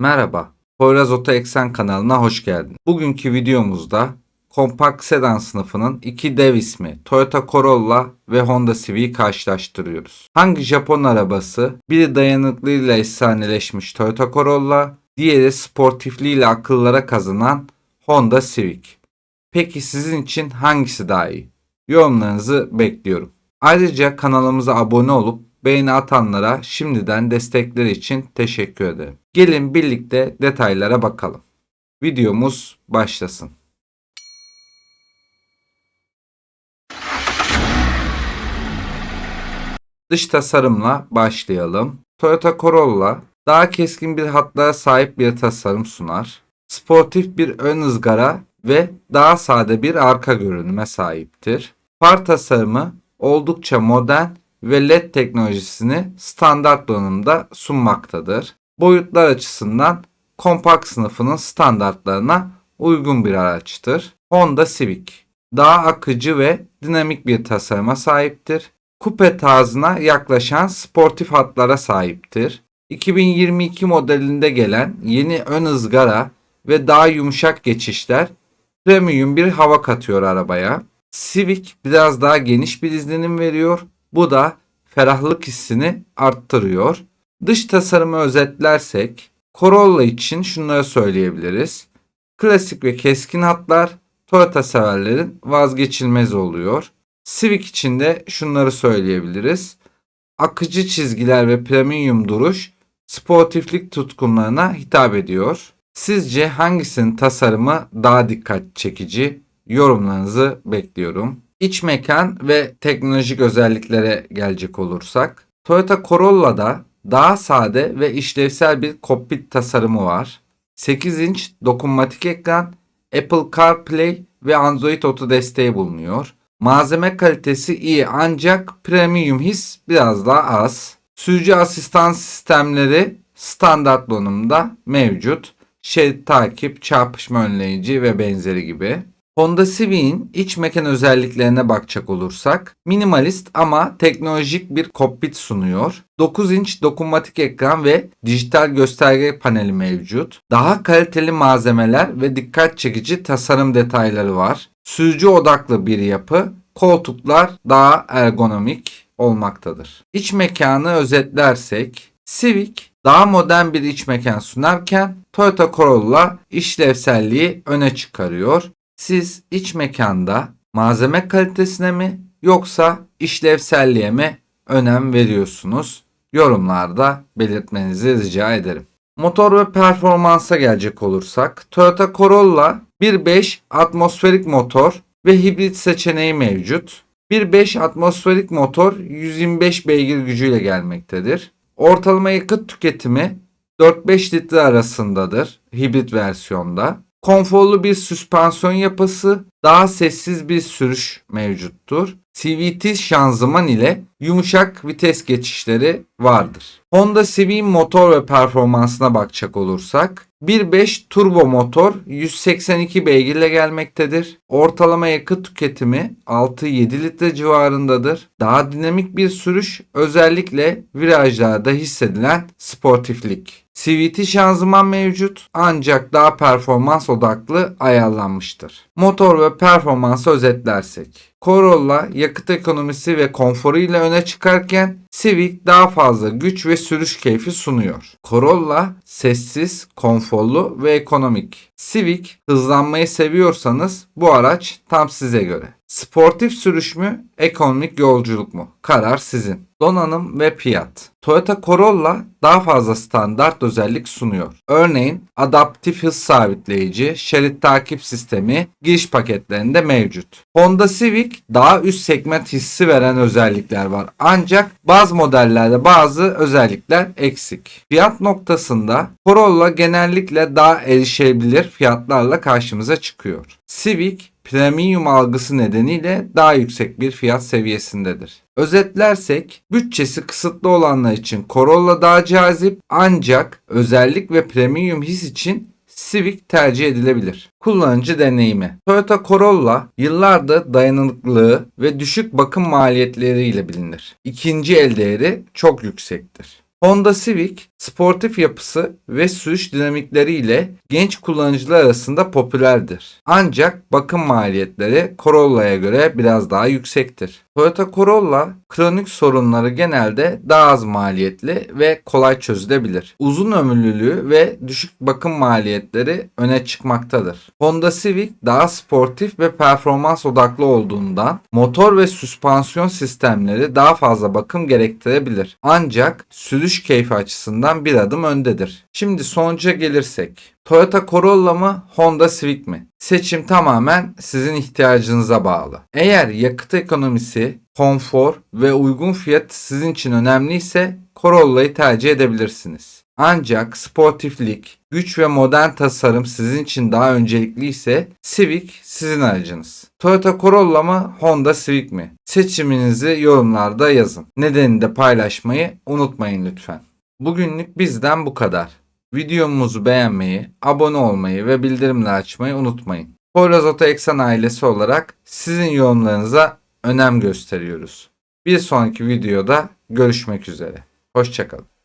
Merhaba, Poyraz Oto Eksen kanalına hoş geldin. Bugünkü videomuzda kompakt sedan sınıfının iki dev ismi Toyota Corolla ve Honda Civic'i karşılaştırıyoruz. Hangi Japon arabası? Biri dayanıklılığıyla efsaneleşmiş Toyota Corolla, diğeri sportifliğiyle akıllara kazanan Honda Civic. Peki sizin için hangisi daha iyi? Yorumlarınızı bekliyorum. Ayrıca kanalımıza abone olup beğeni atanlara şimdiden destekleri için teşekkür ederim. Gelin birlikte detaylara bakalım. Videomuz başlasın. Dış tasarımla başlayalım. Toyota Corolla daha keskin bir hatlara sahip bir tasarım sunar. Sportif bir ön ızgara ve daha sade bir arka görünüme sahiptir. Far tasarımı oldukça modern ve LED teknolojisini standart donanımda sunmaktadır. Boyutlar açısından kompakt sınıfının standartlarına uygun bir araçtır. Honda Civic daha akıcı ve dinamik bir tasarıma sahiptir. Kupe tarzına yaklaşan sportif hatlara sahiptir. 2022 modelinde gelen yeni ön ızgara ve daha yumuşak geçişler premium bir hava katıyor arabaya. Civic biraz daha geniş bir izlenim veriyor. Bu da ferahlık hissini arttırıyor. Dış tasarımı özetlersek Corolla için şunları söyleyebiliriz. Klasik ve keskin hatlar Toyota severlerin vazgeçilmez oluyor. Civic için de şunları söyleyebiliriz. Akıcı çizgiler ve premium duruş sportiflik tutkunlarına hitap ediyor. Sizce hangisinin tasarımı daha dikkat çekici? Yorumlarınızı bekliyorum. İç mekan ve teknolojik özelliklere gelecek olursak, Toyota Corolla'da daha sade ve işlevsel bir kokpit tasarımı var. 8 inç dokunmatik ekran, Apple CarPlay ve Android Auto desteği bulunuyor. Malzeme kalitesi iyi ancak premium his biraz daha az. Sürücü asistan sistemleri standart donanımda mevcut. Şerit takip, çarpışma önleyici ve benzeri gibi. Honda Civic'in iç mekan özelliklerine bakacak olursak minimalist ama teknolojik bir kokpit sunuyor. 9 inç dokunmatik ekran ve dijital gösterge paneli mevcut. Daha kaliteli malzemeler ve dikkat çekici tasarım detayları var. Sürücü odaklı bir yapı, koltuklar daha ergonomik olmaktadır. İç mekanı özetlersek Civic daha modern bir iç mekan sunarken Toyota Corolla işlevselliği öne çıkarıyor. Siz iç mekanda malzeme kalitesine mi yoksa işlevselliğe mi önem veriyorsunuz? Yorumlarda belirtmenizi rica ederim. Motor ve performansa gelecek olursak Toyota Corolla 1.5 atmosferik motor ve hibrit seçeneği mevcut. 1.5 atmosferik motor 125 beygir gücüyle gelmektedir. Ortalama yakıt tüketimi 4-5 litre arasındadır hibrit versiyonda. Konforlu bir süspansiyon yapısı, daha sessiz bir sürüş mevcuttur. CVT şanzıman ile yumuşak vites geçişleri vardır. Honda Civic'in motor ve performansına bakacak olursak 1.5 turbo motor 182 beygirle gelmektedir. Ortalama yakıt tüketimi 6-7 litre civarındadır. Daha dinamik bir sürüş özellikle virajlarda hissedilen sportiflik. CVT şanzıman mevcut ancak daha performans odaklı ayarlanmıştır. Motor ve performansı özetlersek. Corolla yakıt ekonomisi ve konforu ile öne çıkarken Civic daha fazla güç ve sürüş keyfi sunuyor. Corolla sessiz, konforlu ve ekonomik. Civic hızlanmayı seviyorsanız bu araç tam size göre. Sportif sürüş mü, ekonomik yolculuk mu? Karar sizin. Donanım ve fiyat. Toyota Corolla daha fazla standart özellik sunuyor. Örneğin adaptif hız sabitleyici, şerit takip sistemi giriş paketlerinde mevcut. Honda Civic daha üst segment hissi veren özellikler var. Ancak bazı modellerde bazı özellikler eksik. Fiyat noktasında Corolla genellikle daha erişebilir fiyatlarla karşımıza çıkıyor. Civic premium algısı nedeniyle daha yüksek bir fiyat seviyesindedir. Özetlersek bütçesi kısıtlı olanlar için Corolla daha cazip ancak özellik ve premium his için Civic tercih edilebilir. Kullanıcı deneyimi. Toyota Corolla yıllardır dayanıklılığı ve düşük bakım maliyetleriyle bilinir. İkinci el değeri çok yüksektir. Honda Civic, sportif yapısı ve sürüş dinamikleriyle genç kullanıcılar arasında popülerdir. Ancak bakım maliyetleri Corolla'ya göre biraz daha yüksektir. Toyota Corolla kronik sorunları genelde daha az maliyetli ve kolay çözülebilir. Uzun ömürlülüğü ve düşük bakım maliyetleri öne çıkmaktadır. Honda Civic daha sportif ve performans odaklı olduğundan motor ve süspansiyon sistemleri daha fazla bakım gerektirebilir. Ancak sürüş keyfi açısından bir adım öndedir. Şimdi sonuca gelirsek. Toyota Corolla mı, Honda Civic mi? Seçim tamamen sizin ihtiyacınıza bağlı. Eğer yakıt ekonomisi, konfor ve uygun fiyat sizin için önemliyse Corolla'yı tercih edebilirsiniz. Ancak sportiflik, güç ve modern tasarım sizin için daha öncelikliyse Civic sizin aracınız. Toyota Corolla mı, Honda Civic mi? Seçiminizi yorumlarda yazın. Nedenini de paylaşmayı unutmayın lütfen. Bugünlük bizden bu kadar. Videomuzu beğenmeyi, abone olmayı ve bildirimleri açmayı unutmayın. Poyraz Oto Eksen ailesi olarak sizin yorumlarınıza önem gösteriyoruz. Bir sonraki videoda görüşmek üzere. Hoşçakalın.